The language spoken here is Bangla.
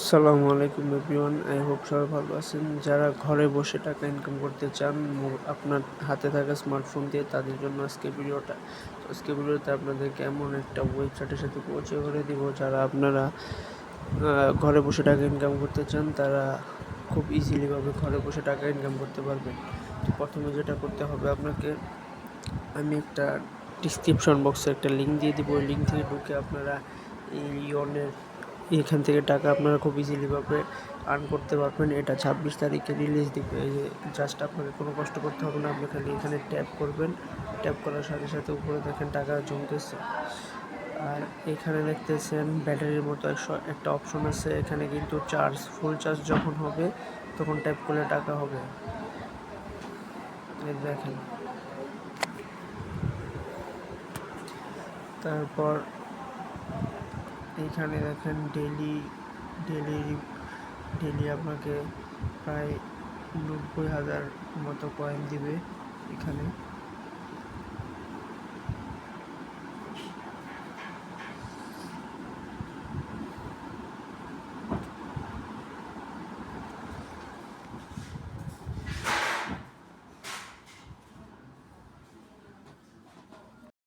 আসসালামু আলাইকুম এভরিওয়ান, আই হোপ সবাই ভালো আছেন। যারা ঘরে বসে টাকা ইনকাম করতে চান আপনার হাতে থাকা স্মার্টফোন দিয়ে তাদের জন্য আজকে ভিডিওটা। আজকে ভিডিওতে আপনাদেরকে এমন একটা ওয়েবসাইটের সাথে পরিচয় করে দিব, যারা আপনারা ঘরে বসে টাকা ইনকাম করতে চান, তারা খুব ইজিলিভাবে ঘরে বসে টাকা ইনকাম করতে পারবেন। তো প্রথমে যেটা করতে হবে আপনাকে, আমি একটা ডিসক্রিপশন বক্সে একটা লিঙ্ক দিয়ে দিব। ওই লিঙ্ক থেকে ঢুকে আপনারা ইয়নের এখান থেকে টাকা আপনারা খুব ইজিলিভাবে আর্ন করতে পারবেন। এটা ছাব্বিশ তারিখে রিলিজ দিবে। জাস্ট আপনাকে কোনো কষ্ট করতে হবে না, আপনি খালি এখানে ট্যাপ করবেন। ট্যাপ করার সাথে সাথে উপরে দেখেন টাকা জমতেছে। আর এখানে দেখতেছেন ব্যাটারির মতো একশো- একটা অপশন আছে। এখানে কিন্তু চার্জ ফুল চার্জ যখন হবে, তখন ট্যাপ করলে টাকা হবে। দেখেন। তারপর এইখানে দেখেন ডেলি ডেলি ডেলি আপনাকে প্রায় নব্বই হাজার মতো কয়েন দিবে এখানে।